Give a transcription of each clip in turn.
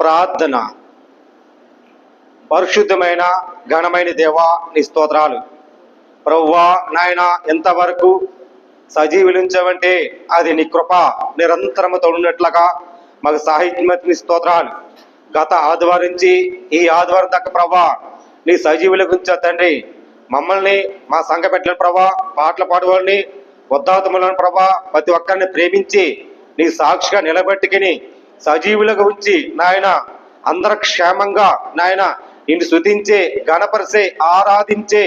ప్రార్థన. పరిశుద్ధమైన ఘనమైన దేవా నీ స్తోత్రాలు. ప్రవ్వా నాయన ఎంతవరకు సజీవులించవంటే అది నీ కృప. నిరంతరము తోడినట్లుగా మాకు సాహిత్యమతి స్తోత్రాలు. గత ఆదివారం నుంచి ఈ ఆదివారం దాకా ప్రవ్వా నీ సజీవుల గురించి తండ్రి మమ్మల్ని మా సంఘ పెట్టిన ప్రభా పాటలు పాడవాళ్ళని ఉద్దాతములను ప్రభా ప్రతి ఒక్కరిని ప్రేమించి నీ సాక్షిగా నిలబెట్టుకుని సజీవులుగా ఉంచి నాయన అందరు క్షేమంగా నాయన నిన్ను శుతించే గణపరిచే ఆరాధించే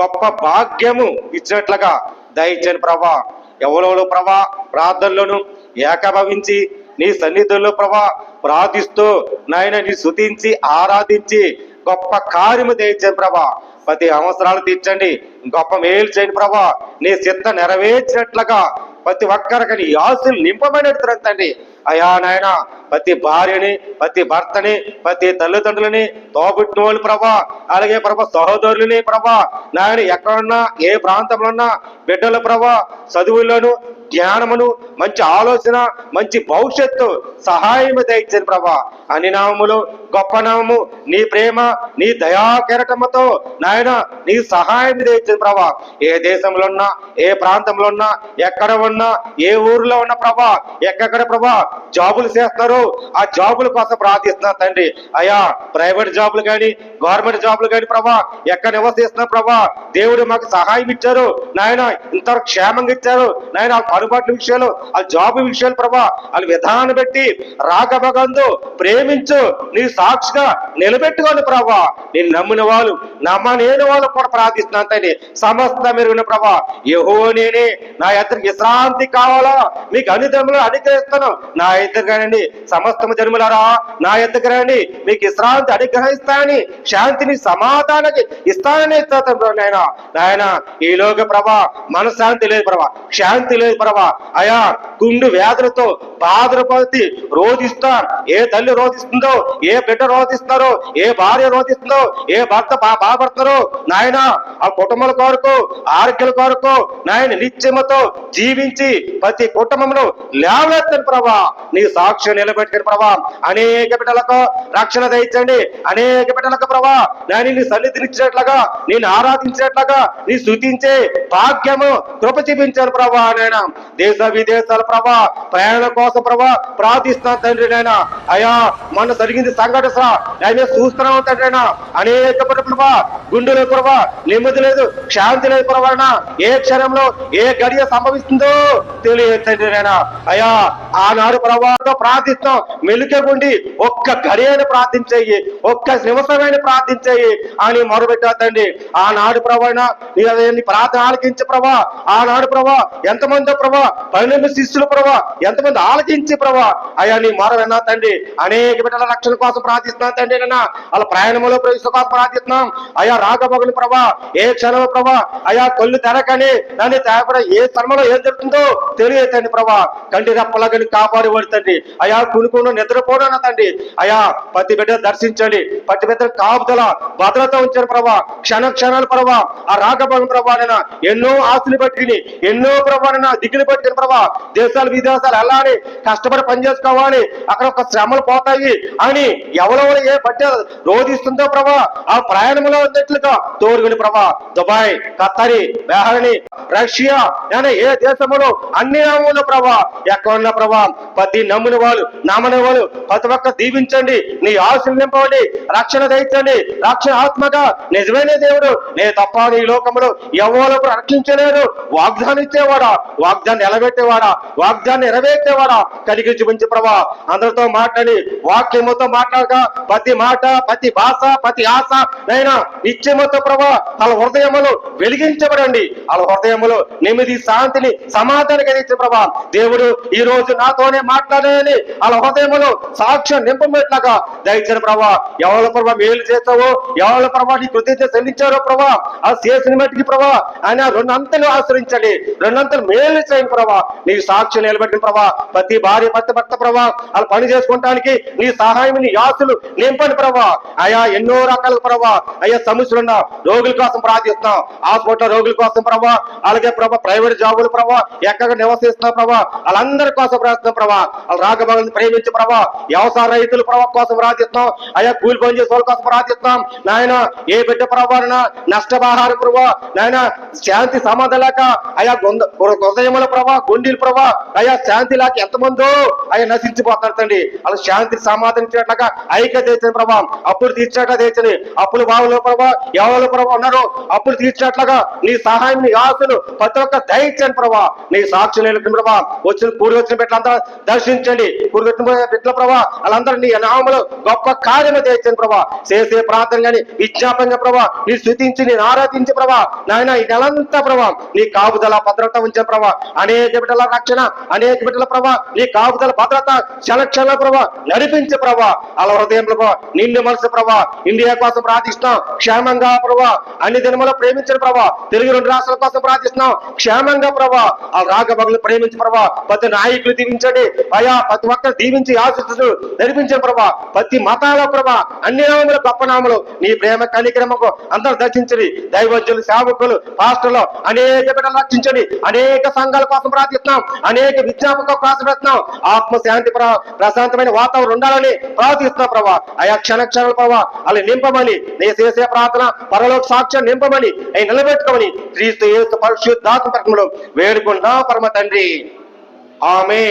గొప్ప భాగ్యము ఇచ్చినట్లుగా దయచని ప్రభా. ఎవరెవరో ప్రభా ప్రార్థనలోను ఏకభవించి నీ సన్నిధుల్లో ప్రభా ప్రార్థిస్తూ నాయన నీ శుతించి ఆరాధించి గొప్ప కార్యము దయచని ప్రభా. ప్రతి అవసరాలు తీర్చండి గొప్ప మేలు చేయండి ప్రభా. నీ చిత్త నెరవేర్చినట్లుగా ప్రతి ఒక్కరికి నీ ఆశలు నింపబడినట్టు తండ్రి. అయా నాయన ప్రతి భార్యని ప్రతి భర్తని ప్రతి తల్లిదండ్రులని తోబుట్టిన వాళ్ళు ప్రభా అలాగే ప్రభా సహోదరులని ప్రభా. నాయన ఎక్కడున్నా ఏ ప్రాంతంలో ఉన్నా బిడ్డల ప్రభా చదువుల్లోను జ్ఞానమును మంచి ఆలోచన మంచి భవిష్యత్తు సహాయము దయచేది ప్రభా. అని నామములు గొప్ప నామము నీ ప్రేమ నీ దయా కెరటముతో నాయన నీ సహాయం దయచేది ప్రభా. ఏ దేశంలో ఉన్నా ఏ ప్రాంతంలో ఉన్నా ఎక్కడ ఉన్నా ఏ ఊర్లో ఉన్న ప్రభా ఎక్కడ ప్రభా జాబులు చేస్తున్నారు ఆ జాబుల కోసం ప్రార్థిస్తున్నా తండ్రి. అయా ప్రైవేట్ జాబులు కానీ గవర్నమెంట్ జాబులు కానీ ప్రభా ఎక్కడ నివసిస్తున్నా ప్రభా దేవుడు మాకు సహాయం ఇచ్చారు. నాయన ఇంతవరకు క్షేమంగా ఇచ్చారు. నాయన ఆ విషయాలు ఆ జాబ్ విషయాలు ప్రభా వాళ్ళ విధానం పెట్టి రాకభగందు ప్రేమించు నీ సాక్షిగా నిలబెట్టుకోండి ప్రభా. నేను నమ్మిన వాళ్ళు నమ్మలేని వాళ్ళు కూడా ప్రార్థిస్తున్నాను తండ్రి. సమస్త మెరుగున ప్రభా. యహో నేనే. నా ఇద్దరికి విశ్రాంతి కావాలా? మీకు అనుదములు అనుగ్రహిస్తాను. నా ఇద్దరుగానండి సమస్తము జన్ములారా? నా ఎద్దకు మీకు విశ్రాంతి అనుగ్రహిస్తానని శాంతిని సమాధానాన్ని ఇస్తానని ఇస్తాను నాయన. నాయన ఈ లోక ప్రభా మనశ్శాంతి లేదు ప్రభా. శాంతి లేదు ప్రభా. అయా గుండు వ్యాధులతో బాధపడి రోధిస్తా. ఏ తల్లి రోధిస్తుందో ఏ బిడ్డ రోధిస్తున్నారో ఏ భార్య రోధిస్తుందో ఏ భర్త బాధపడుతున్నారో నాయన ఆ కుటుంబాల కొరకు ఆరోగ్యాల కొరకు నాయన నిత్యమతో జీవించి ప్రతి కుటుంబంలో లేవనెత్తని ప్రభా. నీ సాక్ష్యం నిలబెట్టుకుని ప్రభా. అనేక బిడ్డలకు రక్షణ దయచండి. అనేక బిడ్డలకు ప్రభా నేను నీ సన్నిధినిచ్చినట్లుగా నేను ఆరాధించినట్లుగా నీ స్థుతించే భాగ్యము కృప చూపించాను ప్రభా నాయన. దేశ విదేశాల ప్రభా ప్రయాణం కోసం ప్రభా ప్రార్థిస్తాను తండ్రి నాయన. అయా మన జరిగింది సంఘటన ఆయన చూస్తున్నాం తండ్రి నాయన? అనేక ప్రభా గుండెలో ప్రభా నెమ్మది లేదు శాంతి లేదు ప్రభా ఏ క్షణంలో ఏ గడియ సంభవిస్తుందో తెలియదు తండ్రి నాయన. అయా ఆనాడు ప్రభావంతో ప్రార్థిస్తాం మెలుకెగుండి ఒక్క గడియని ప్రార్థించేయి ఒక్క నిమిషమైన ప్రార్థించేయి అని మొరబెట్టా తండ్రి. ఆనాడు ప్రభావ నీ ప్రార్థన ఆలకించి ప్రభా. ఆనాడు ప్రభా ఎంతమంది ప్రభా. పన్నెండు శిష్యులు ప్రభా. ఎంతమంది ఆలకించి ప్రభా. అయ్యా నీ మొర తండ్రి. అనేక బిడ్డల రక్షణ కోసం ప్రార్థిస్తున్నాను తండ్రి నాన్న. వాళ్ళ ప్రయాణంలో ప్రవేశ కోసం ప్రార్థిస్తున్నాం. అయ్యా రాగబగులు ప్రభా. ఏ క్షణం ప్రభా. అయా కొల్లు తెరకని దాన్ని తేపడం ఏ స్థలంలో ఏం జరుగుతుందో తెలియదు ప్రభా. కంటి రెప్పలాగని కాపాడి తండ్రి. అయా కునుకును నిద్రపోవడం తండ్రి. అయా ప్రతి బిడ్డ దర్శించండి. ప్రతి బిడ్డ కాపుదల భద్రత ఉంచారు ప్రభా. క్షణ క్షణాలు ప్రభా. ఆ రాగభగం ప్రభా ఎన్నో ఆస్తులు పట్టుకుని ఎన్నో ప్రభాన దిగులు పట్టుకుని ప్రభా దేశాలు విదేశాలు వెళ్ళాలి కష్టపడి పనిచేసుకోవాలి అక్కడ ఒక శ్రమలు పోతాయి అని ఎవరెవరు ఏ బట్ట రోధిస్తుందో ప్రభా ఆ ప్రయాణంలో ఉన్నట్లుగా తోడుగుని ప్రభా. దుబాయ్ ఖత్తరి బెహరణి రష్యా అనే ఏ దేశంలో అన్ని నామంలో ప్రభా? ఎక్కడ ఉన్న ప్రభా? ప్రతి నమ్ముని వాళ్ళు నమ్మని వాళ్ళు ప్రతి ఒక్క దీవించండి నీ ఆశలు నింపండి రక్షణ దయచండి రక్షణ ఆత్మగా నిజమైన దేవుడు. నే తప్ప ఈ లోకంలో ఎవరు రక్షించలేరు. వాగ్దానం ఇచ్చేవాడా? వాగ్దాన్ని నిలబెట్టేవాడా? వాగ్దాన్ని నెరవేర్చేవాడా? కలిగి చూపించి ప్రభా. అందరితో మాట్లాడి వాక్యముతో మాట్లాడక ప్రతి మాట ప్రతి భాష ప్రతి ఆశ నైనా నిత్యముతో ప్రభా వాళ్ళ హృదయములు వెలిగించబడండి. వాళ్ళ హృదయములు నెమ్మది శాంతిని సమాధానం కలిగించే ప్రభా. దేవుడు ఈ రోజు నాతోనే మాట్లాడాలని వాళ్ళ హృదయములు సాక్ష్యం నింపబెట్లాగా దయచిన ప్రభా. ఎవరి ప్రభా మేలు చేస్తావో ఎవరి ప్రభా నీ కృతజ్ఞత చెల్లించారో ప్రభా ఆ చేసిన మట్టికి ప్రభా ఆయన రెండంతలు ఆశ్రయించండి. రెండంతలు మేలు చేయండి ప్రభా. నీ సాక్ష్యం నిలబెట్టిన ప్రభా. ప్రతి భార్య భర్త భర్త ప్రభా వాళ్ళు పని చేసుకోవటానికి నీ సహాయం నీ ఆస్తులు నింపండి ప్రభా. అయా ఎన్నో రకాల ప్రభా. అయ్యా సమస్యలున్న రోగుల కోసం ప్రార్థిస్తున్నాం. హాస్పిటల్ రోగుల కోసం ప్రభా. అలాగే ప్రభా ప్రైవేట్ జాబులు ప్రభా ఎక్కడ నివసిస్తున్న ప్రభా వాళ్ళందరి కోసం రాస్తున్న ప్రభా. వాళ్ళు రాకభగం ప్రేమించి ప్రభా వ్యవసాయ రైతుల ప్రభా కోసం ప్రార్థిస్తున్నాం. అయ్యా కూలి పని చేసే వాళ్ళ కోసం ప్రార్థిస్తున్నాం. నాయన ఏ బిడ్డ ప్రభావన నష్టపరిహారం ప్రభా నాయన శాంతి సమాధ లేక అయా హృదయముల ప్రభా గుండీల ప్రభా అయా శాంతి లేక ఎంతమందో అయ్యా నశించిపోతారు తండ్రి. అలా శాంతి సమాధానం చేయట్లగా ఐక్యత తెచ్చిన ప్రభా. అప్పులు తీర్చేట తెచ్చని అప్పులు బావుల ప్రభా ఎవరు ప్రభా ఉన్నారు అప్పులు తీర్చేట్లాగా నీ సహాయం నీ ఆశలు ప్రతి ఒక్క దయచండి ప్రభా. నీ సాక్షి నిలిపిన ప్రభా వచ్చిన కూడి వచ్చిన బిడ్డలంతా దర్శించండి. కూడి వచ్చిన బిడ్డల ప్రభా వాళ్ళందరూ నీ నామలు గొప్ప కార్యము తెచ్చండి ప్రభా. చేసే ప్రార్థన గాని విజ్ఞాపంగా ప్రభా నీ స్థుతించి నేను ఆరాధించే ప్రభా. నాయన ఈ నెలంతా ప్రభా నీ కాపుదల భద్రత ఉంచే ప్రభా. అనేక బిడ్డల రక్షణ అనేక బిడ్డల ప్రభా నీ కాపుదల భద్రత క్షణ ప్రభా నడిపించే ప్రభా. అలా హృదయంలో ప్రభా నిండు మనసు ప్రభా. ఇండియా కోసం ప్రార్థిస్తాం క్షేమంగా ప్రభా అన్ని దినములు ప్రేమించిన ప్రభా. తెలుగు రెండు రాష్ట్రాల కోసం ప్రార్థిస్తున్నాం క్షేమంగా ప్రభా ఆ రాగబగులు ప్రేమించి ప్రభా ప్రతి నాయకులు దీవించండి. అయా ప్రతి ఒక్కరు దీవించి ఆశిస్తూ నడిపించిన ప్రభా ప్రతి మతాల ప్రభా అన్ని నామములు గొప్ప నామలు నీ ప్రేమ కనిక్రమకు అందరూ దర్శించండి. దైవజ్ఞులు సేవకులు పాస్టర్లు అనేక బిడ్డలు రక్షించండి. అనేక సంఘాల కోసం ప్రార్థిస్తున్నాం. అనేక విజ్ఞాపకం కోసం పెడుతున్నాం ఆత్మ శాంతి ప్రశాంతమైన వాతావరణం ఉండాలని ప్రార్థిస్తున్నాం ప్రభా. అయా క్షణ క్షణాల ప్రభా అలా నింపమని నీ చేసే ప్రార్థన పరలోక సాక్ష్యం నింపమని అవి నిలబెట్టుకోమని క్రీస్తు యేసు పరిశుద్ధాత్మ పరకంలో వేడుకుంటా పరమ తండ్రి. ఆమె